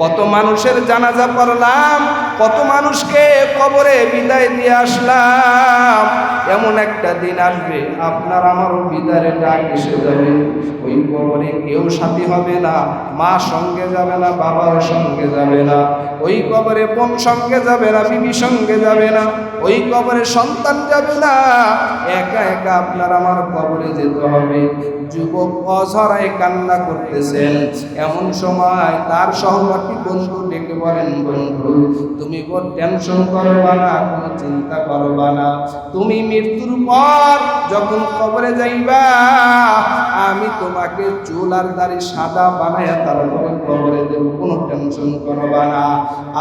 কত মানুষের জানাজা পড়লাম, কত মানুষকে কবরে বিদায় দিয়ে আসলাম। এমন একটা দিন আসবে, আপনার আমারও বিদায় ডাক এসে যাবে। ওই কবরে কেউ সাথী হবে না, মা সঙ্গে যাবে না, বাবাও সঙ্গে যাবে না। ওই কবরে বোন সঙ্গে যাবে না, বিবি সঙ্গে যাবে না, ওই কবরে সন্তান যাবে না। একা একা আপনার আমার কবরে যেতে হবে। যুবক অঝরায় কান্না করতেছেন। এমন সময় তার সহপাঠী বন্ধু ডেকে বলেন, বন্ধু, তুমি বড় টেনশন করবা না, কোনো চিন্তা করবা না। তুমি মৃত্যুর পর যখন কবরে যাইবা, আমি তোমাকে চুল আর দাড়ি সাদা বানায়া তারপরে কবরে দেব, কোনো টেনশন করবা না।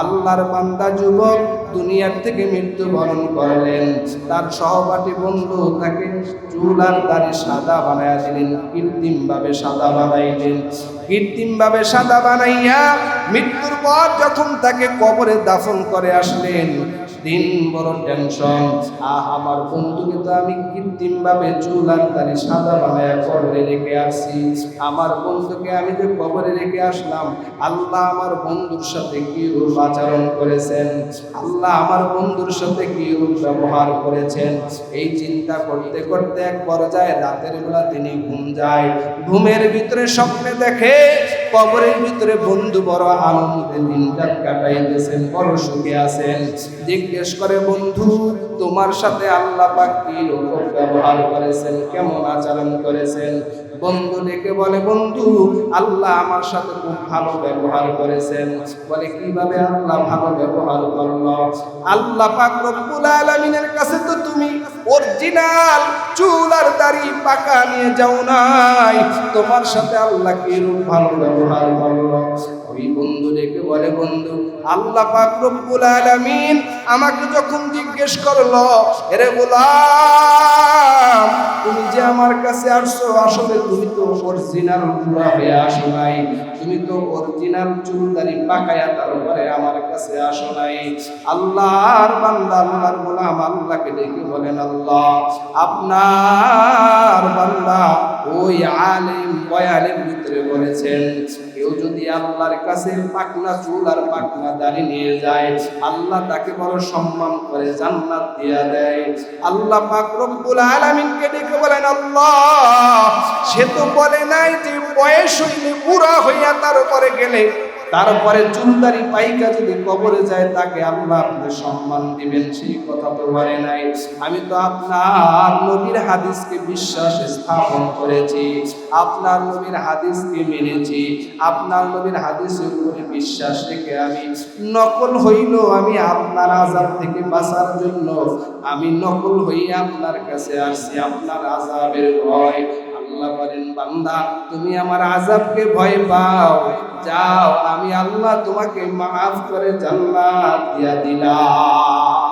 আল্লাহর বান্দা যুবক দুনিয়ার থেকে মৃত্যুবরণ করলেন। তার সহপাঠী বন্ধু তাকে চুল আর দাড়ি সাদা বানাইয়া দিলেন কৃত্রিম ভাবে সাদা বানাইলেন। কৃত্রিম ভাবে সাদা বানাইয়া মৃত্যুর পর যখন তাকে কবরে দাফন করে আসলেন দিন বড় টেনশন। আমার বন্ধুকে তো আমি কৃত্রিম ভাবে চুল আর দাড়ি সাদা বানায়া কবরে রেখে আসছি। আমার বন্ধুকে আমি যে কবরে রেখে আসলাম, আল্লাহ আমার বন্ধুর সাথে কি রূপ আচরণ করেছেন? আল্লাহ আমার বন্ধুর সাথে কি রূপ ব্যবহার করেছেন? এই চিন্তা করতে করতে এক পর্যায়ে রাতের বেলা তিনি ঘুম যায়। ঘুমের ভিতরে স্বপ্নে দেখে কবরের ভিতরে বন্ধু বড় আনন্দে দিনটা কাটাইতেছেন, বড় সুখে আছেন। জিজ্ঞেস করে, বন্ধু, তোমার সাথে আল্লাহ পাক কি ব্যবহার করেছেন, কেমন আচরণ করেছেন? বন্ধু ডেকে বলে, বন্ধু, আল্লাহ আমার সাথে খুব ভালো ব্যবহার করেছেন। বলে, কীভাবে আল্লাহ ভালো ব্যবহার করল? আল্লাহ পাক রব্বুল আলামিনের কাছে তো তুমি অরিজিনাল চুল আর দাড়ি পাকা নিয়ে যাও নাই। তোমার সাথে আল্লাহ কি রূপ ভালো ব্যবহার করল? ওই বন্ধু ডেকে বলে, বন্ধু আল্লাহ রব্বুল আলামিন আমাকে যখন জিজ্ঞেস করল, এরে গোলাম, তুমি যে আমার কাছে আসছো, আসলে তুমি তো অরিজিনাল পুরা হয়ে আসো নাই। তুমি তো অরিজিনাল চুলদারি পাকায়া তারপরে আমার কাছে আসো নাই। আল্লাহর বান্দা আল্লাহর গোলাম, আল্লাহকে ডেকে বলেন, আল্লাহ, আপনার বান্দা ওই আলেম বয়ালের ভিতরে বলেছেন কেউ যদি আল্লাহর কাছে পাকনা চুল আর পাকনা দাড়ি নিয়ে যায়, আল্লাহ তাকে বড় সম্মান করে জান্নাত দিয়া দেয়। আল্লাহ পাক রব্বুল আলামিনকে দেখে বলেন, আল্লাহ, সে তো বলে নাই যে বয়স হইলে বুড়া হইয়া তার উপরে গেলে তারপরে চুলদারি পাইকা যদি কবরে যায়, তাকে আল্লাহ আপনি সম্মান দিবেন। সেই কথা তো বলে নাই। আমি তো আপনার নবীর হাদিসকে বিশ্বাস স্থাপন করেছি। আপনার নবীর হাদিসকে মেনেছি। আপনার নবীর হাদিসের উপরে বিশ্বাস রেখে আমি নকল হইল আমি আপনার আজাব থেকে বাঁচার জন্য। আমি নকল হইয়া আপনার কাছে আসছি। আপনার আজাবের ভয় আল্লাহ বলেন, বান্দা, তুমি আমার আজাবকে ভয় পাও। যাও, আমি আল্লাহ তোমাকে মাফ করে জান্নাত দিয়া দিলাম।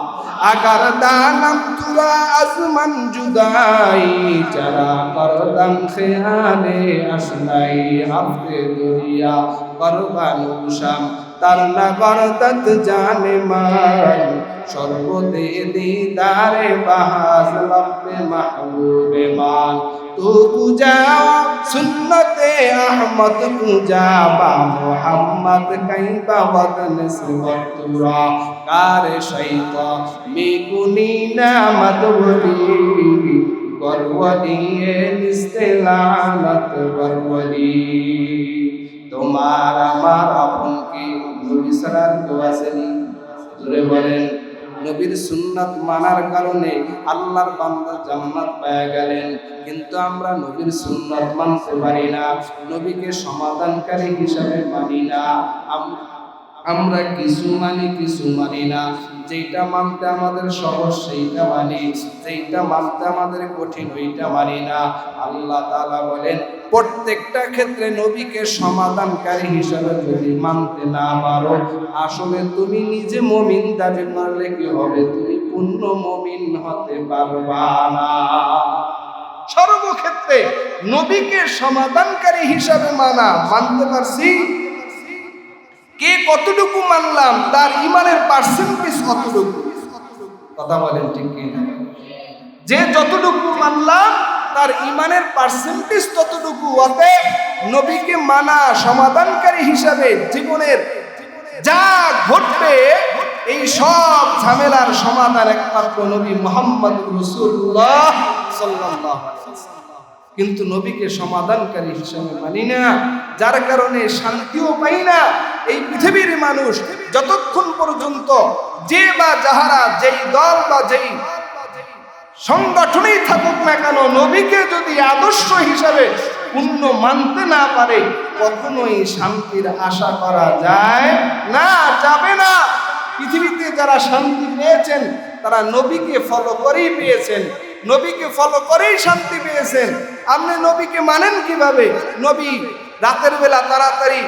আগার দানম তুরা আসমান জুদাই, যারা করদাম খেয়ালে আসনাই হাফতে দুনিয়া করবানুশাম তার না করদত জানে মান সর্বদে দিদারে বাহাস লব্বে মাহবুবে মান তু পূজা, সুন্নতে আহমদ পূজা, বা মোহাম্মদ কাইবা কার শৈত মিগুনি নামত বলি গর্বলিয়ে নিস্তেলানত তোমার আমার আপন কি নবী আসেনি বলেন নবীর সুন্নাত মানার কারণে আল্লাহর বান্দা জান্নাত পেয়ে গেলেন। কিন্তু আমরা নবীর সুন্নাত মানতে পারি না, নবীকে সমাধানকারী হিসাবে মানি না। আম- আমরা কিছু মানি কিছু মানি না। যেটা মানতে আমাদের সহজ, সেইটা মানি। যেটা মানতে আমাদের কঠিন, ওইটা মানি না। আল্লাহ তাআলা বলেন, প্রত্যেকটা ক্ষেত্রে নবীকে সমাধানকারী হিসাবে যদি মানতে না পারো, আসলে তুমি নিজে মমিন দাবি করলে কি হবে? তুমি পূর্ণ মমিন হতে পারবা না। সর্বক্ষেত্রে নবীকে সমাধানকারী হিসাবে মানা, মানতে পারছি? কে কতটুকু মানলাম, তার ইমানের পার্সেন্টেজ কতটুকু? কথা বলেন ঠিক কি যে যতটুকু মানলাম, তার ইমানের পার্সেন্টেজ ততটুকু। অতএব নবীকে মানা সমাধানকারী হিসাবে জীবনের যা ঘটবে, এই সব ঝামেলার সমাধান একমাত্র নবী মোহাম্মদ রসুল্লাহ ওয়াসাল্লাম। কিন্তু নবীকে সমাধানকারী হিসাবে মানি না, যার কারণে শান্তিও পাই না এই পৃথিবীর মানুষ যতক্ষণ পর্যন্ত যে বা যাহারা যেই দল বা যেই সংগঠনেই থাকুক না কেন, নবীকে যদি আদর্শ হিসাবে পূর্ণ মানতে না পারে, কখনোই শান্তির আশা করা যায় না, যাবে না। পৃথিবীতে যারা শান্তি পেয়েছেন, তারা নবীকে ফলো করেই পেয়েছেন, নবীকে ফলো করেই শান্তি পেয়েছেন। আপনি নবীকে মানেন কীভাবে? নবী রাতের বেলা তাড়াতাড়ি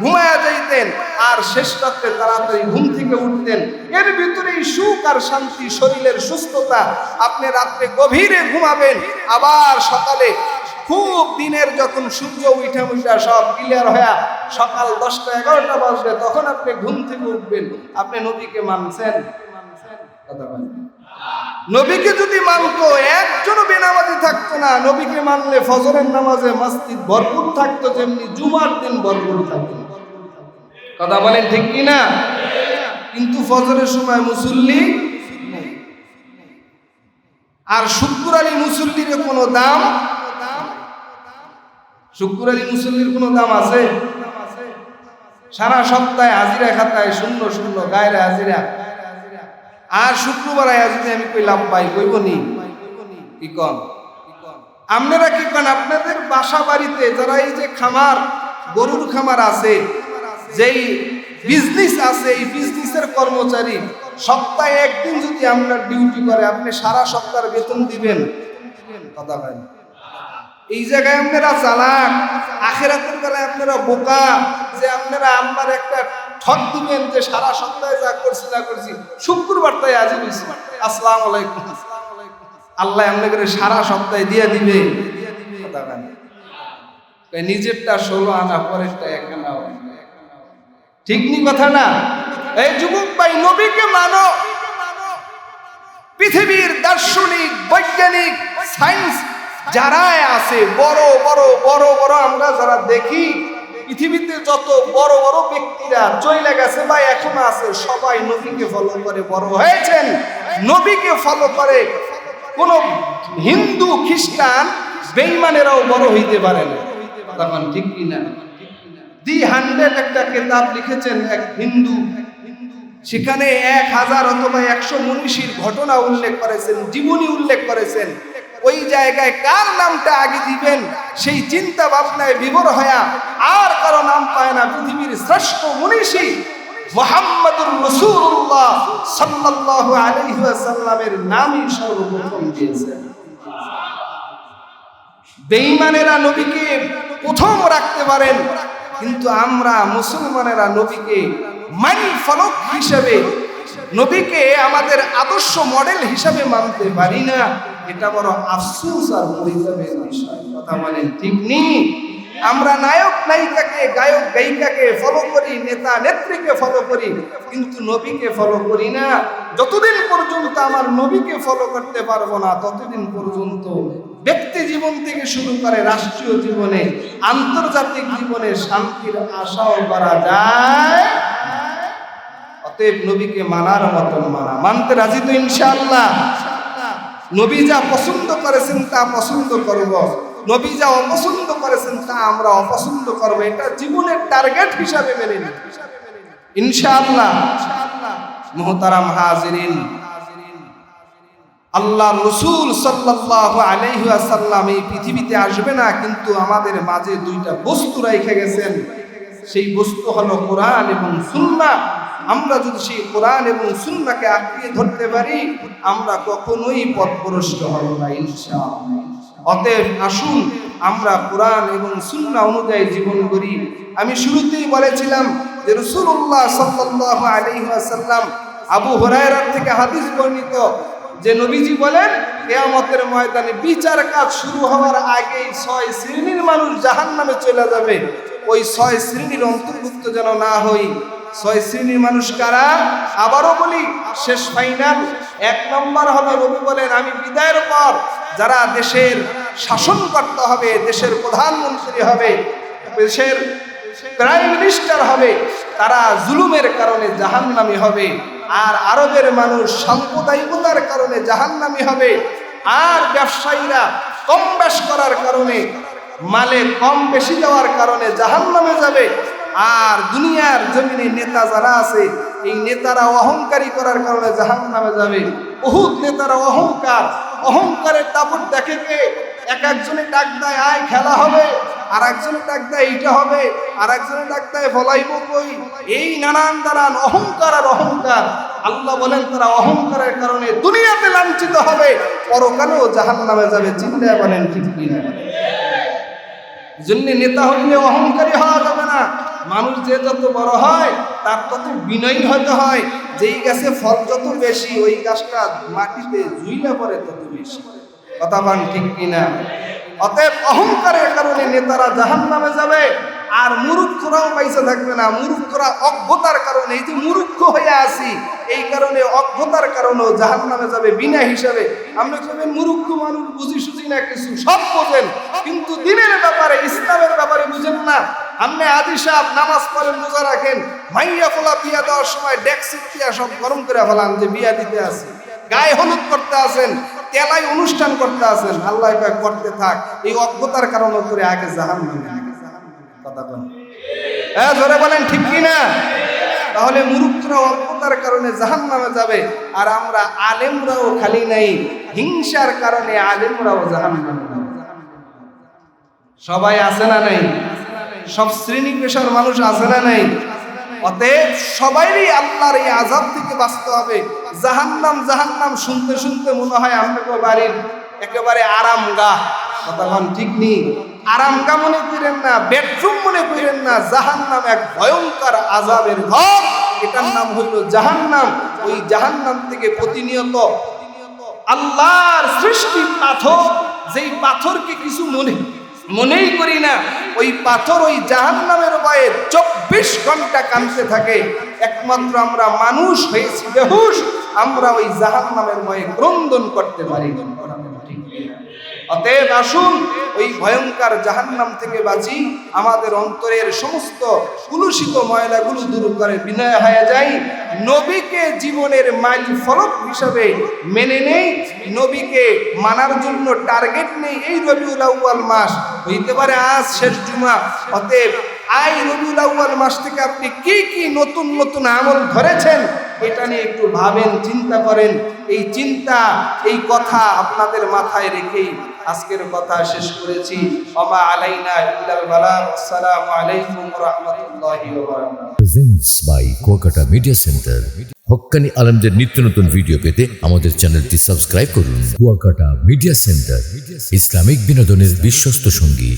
ঘুমায়া যাইতেন, আর শেষ রাত্রে তাড়াতাড়ি ঘুম থেকে উঠতেন। এর ভিতরেই সুখ আর শান্তি, শরীরের সুস্থতা। আপনি রাত্রে গভীরে ঘুমাবেন, আবার সকালে খুব দিনের যখন সূর্য উঠা উঠা সব ক্লিয়ার হয়ে সকাল দশটা এগারোটা বাজবে, তখন আপনি ঘুম থেকে উঠবেন। আপনি নবীকে মানছেন। নবীকে যদি মানতো, একজনও বেনামাজি থাকতো না। নবীকে মানলে ফজরের নামাজে মসজিদ ভরপুর থাকতো যেমনি জুমার দিন ভরপুর থাকতো। কথা বলেন ঠিক কি না কিন্তু ফজরের সময় মুসল্লি আর শুক্র আলী মুসল্লির কোনো দাম শুক্র আলী মুসল্লির কোনো দাম আছে? সারা সপ্তাহে হাজিরা খাতায় শূন্য শূন্য, গায়ের হাজিরা। আর শুক্রবার যদি আমি কইলাম পাই কইব নি? কি কন? আপনারা কি কন? আপনাদের বাসা বাড়িতে যারা এই যে খামার, গরুর খামার আছে যেই বিজনেস আছে, এই বিজনেসের কর্মচারী, সপ্তাহে একদিন যদি আপনার ডিউটি করে, আপনি সারা সপ্তাহের বেতন দিবেন। কথা হয় এই জায়গায় আপনারা চালাক, আখেরাতের বেলায় আপনারা বোকা, যে আপনারা আমার একটা ঠক দিবেন যে সারা সপ্তাহে যা করছি, না করছি। শুক্রবার তাই আজ আসসালাম আলাইকুম। আল্লাহ আপনাকে সারা সপ্তাহে দিয়ে দিবে। কথা। নিজেরটা ষোলো আনা, পরেরটা এক আনা ঠিক নি কথা না। এই যুবক ভাই, নবীকে মানো। পৃথিবীর দার্শনিক, বৈজ্ঞানিক, সায়েন্স যারাই আছে, বড় বড় বড় বড়, আমরা যারা দেখি, পৃথিবীতে যত বড় বড় ব্যক্তিরা চলে গেছে বা এখন আছে, সবাই নবীকে ফলো করে, বড় হয়েছেন। নবীকে ফলো করে কোন হিন্দু, খ্রিস্টান বেইমানেরাও বড় হইতে পারে না। তখন ঠিক কিনা দি হান্ড্রেড একটা কেতাব লিখেছেন এক হিন্দু। সেখানে এক হাজার অথবা একশো মনীষীর ঘটনা উল্লেখ করেছেন, জীবনী উল্লেখ করেছেন। ওই জায়গায় কার নামটা আগে দিবেন? সেই চিন্তা ভাবনায় বিবর হয়া আর কারও নাম পায় না পৃথিবীর শ্রেষ্ঠ মনীষী মোহাম্মদুর রসুল্লাহ সাল্লাল্লাহু আলাইহি ওয়াসাল্লামের নামই সর্বপ্রথম দিয়েছেন। বেঈমানেরা নবীকে প্রথম রাখতে পারেন কিন্তু আমরা মুসলমানেরা নবীকে মাইল ফলক হিসেবে, নবীকে আমাদের আদর্শ মডেল হিসাবে মানতে পারি না। এটা বড় আফসোস আর পরিতাপের বিষয়। কথা বলেন ঠিক নেই আমরা নায়ক নায়িকাকে, গায়ক গায়িকাকে ফলো করি, নেতা নেত্রীকে ফলো করি, কিন্তু নবীকে ফলো করি না। যতদিন পর্যন্ত আমার নবীকে ফলো করতে পারব না, ততদিন পর্যন্ত ব্যক্তি জীবন থেকে শুরু করে রাষ্ট্রীয় জীবনে, আন্তর্জাতিক জীবনে শান্তির আশাও করা যায়। অতএব নবীকে মানার মতন মানা। মানতে রাজি তো ইনশাআল্লাহ। নবী যা পছন্দ করেছেন তা পছন্দ করব। নবী যা অপছন্দ করেছেন তা আমরা অপছন্দ করব। এটা জীবনের টার্গেট হিসাবে মেনে নিই ইনশাআল্লাহ। মোহতারাম হাজিরিন আল্লাহ রসুল সাল্লাল্লাহু আলাইহি ওয়াসাল্লাম এই পৃথিবীতে আসবে না, কিন্তু আমাদের মাঝে দুইটা বস্তু রেখে গেছেন। সেই বস্তু হলো কোরআন এবং সুন্নাহ আমরা যদি সেই কোরআন এবং সুন্নাহকে আঁকড়িয়ে ধরতে পারি, আমরা কখনোই পথভ্রষ্ট হব না, ইনশাআল্লাহ। অতএব আসুন, আমরা কোরআন এবং সুন্না অনুযায়ী জীবন করি। আমি শুরুতেই বলেছিলাম যে রসুল্লাহ সাল্লাল্লাহু আলাইহি ওয়াসাল্লাম আবু হুরায়রার থেকে হাদিস বর্ণিত। যে নবীজি বলেন, কেয়ামতের ময়দানে বিচার কাজ শুরু হওয়ার আগেই ছয় শ্রেণির মানুষ জাহান নামে চলে যাবে। ওই ছয় শ্রেণির অন্তর্ভুক্ত যেন না হই। ছয় শ্রেণির মানুষ কারা? আবারও বলি, শেষ ফাইনাল। এক নম্বর হলো, রবি বলেন, আমি বিদায়ের পর যারা দেশের শাসন করতে হবে, দেশের প্রধানমন্ত্রী হবে, দেশের প্রাইম মিনিস্টার হবে, তারা জুলুমের কারণে জাহান্নামী হবে। আর আরবের মানুষ সাম্প্রদায়িকতার কারণে জাহান্নামী হবে। আর ব্যবসায়ীরা কম বেশ করার কারণে, মালে কম বেশি দেওয়ার কারণে জাহান্নামে যাবে। আর দুনিয়ার জমিনে নেতা যারা আছে, এই নেতারা অহংকারী করার কারণে জাহান্নামে যাবে। বহুত নেতারা অহংকার, অহংকারের দাপট দেখে এক একজনে ডাক দেয়, আয়, খেলা হবে। আর একজনে ডাক দেয় এইটা হবে আর একজনে ডাক দেয় বলাইব কই? এই নানান দানান অহংকার আর অহংকার, আল্লাহ বলেন তারা অহংকারের কারণে দুনিয়াতে লাঞ্ছিত হবে, পরকালেও জাহান নামে যাবে বলেন ঠিক জন্য নেতা হইলে অহংকারী হওয়া যাবে না। মানুষ যে যত বড় হয়, তার তত বিনয়ী হতে হয়। যেই গাছে ফল যত বেশি, ওই গাছটা মাটিতে জুইলে পড়ে তত বেশি। কথা বান ঠিক কিনা অতএব অহংকারের কারণে নেতারা জাহান নামে যাবে, আর মুরুক্ষরাও পাইসে থাকবে না। মুরুক্ষরা অজ্ঞতার কারণে, এই যে মুরুক্ষ হয়ে আসি এই কারণে অজ্ঞতার কারণেও জাহান নামে যাবে বিনা হিসাবে। আমরা ভাবেন মুরুক্ষ মানুষ বুঝি সুঝি না কিছু, সব বোঝেন, কিন্তু দিনের ব্যাপারে, ইসলামের ব্যাপারে বুঝেন না। আপনি আদি সাহেব নামাজ পড়েন, রোজা রাখেন, মাইয়া ফোলা বিয়া দেওয়ার সময় ডেক্সি সব গরম করে ফেলান যে বিয়া দিতে আসি গায়ে হলুদ করতে আসেন তেলাই অনুষ্ঠান করতে আসেন। আল্লাহ করতে থাক। এই অজ্ঞতার কারণে করে আগে জাহান কথা বলেন। হ্যাঁ ধরে বলেন, ঠিক কি না? তাহলে মুরুক্ষরা অজ্ঞতার কারণে জাহান নামে যাবে। আর আমরা আলেমরাও খালি নাই। হিংসার কারণে আলেমরাও জাহান সবাই আছে না নাই? সব শ্রেণি পেশার মানুষ আছে না নাই? অতএব সবাইরই আল্লাহর এই আজাব থেকে বাঁচতে হবে। জাহান্নাম জাহান্নাম শুনতে শুনতে মনে হয় আপনাকে বাড়ির একেবারে আরাম গা কথা ঠিক নেই আরাম গা মনে করেন না বেডরুম মনে করেন না, জাহান্নাম এক ভয়ঙ্কর আজাবের ঘর। এটার নাম হইল জাহান্নাম। ওই জাহান্নাম থেকে প্রতিনিয়ত আল্লাহর সৃষ্টি পাথর, যেই পাথরকে কিছু মনে মনেই করি না, ওই পাথর ওই জাহান নামের ভয়ে চব্বিশ ঘণ্টা কানতে থাকে একমাত্র আমরা মানুষ হয়েছি বেহুশ, আমরা ওই জাহান নামের ভয়ে ক্রন্দন করতে পারি? অতএব আসুন ওই ভয়ঙ্কর জাহান্নাম থেকে বাঁচি, আমাদের অন্তরের সমস্ত কুলুষিত ময়লাগুলো দূর করে বিনয় হয়ে যাই। নবীকে জীবনের মাইল ফলক হিসাবে মেনে নেই, নবীকে মানার জন্য টার্গেট নেই এই রবিউল আউয়াল মাস। হইতে পারে আজ শেষ জুমা, অতএব আই রবিউল আউয়াল মাস থেকে আপনি কি কি নতুন নতুন আমল ধরেছেন, এটা নিয়ে একটু ভাবেন, চিন্তা করেন। এই চিন্তা, এই কথা আপনাদের মাথায় রেখেই আজকের কথা শেষ করেছি। অমা আলাইনা ইল্লাল আসসালামু আলাইকুম ওয়া রাহমাতুল্লাহি ওয়া বারাকাতুহু। Presents by Kolkata media centre আলমদের নিত্য নতুন ভিডিও পেতে আমাদের চ্যানেলটি সাবস্ক্রাইব করুন। কুয়াকাটা মিডিয়া সেন্টার ইসলামিক বিনোদনের বিশ্বস্ত সঙ্গী।